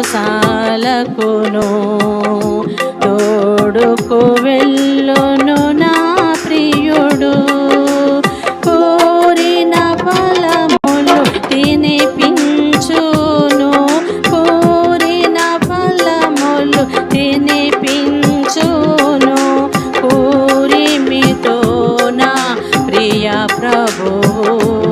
సాలకును తోడుకు వెళ్ళును నా ప్రియుడు. కోరిన ఫలములు తినిపించును. కోరిన ఫలములు తినిపించును. కోరిమితో నా ప్రియ ప్రభువు.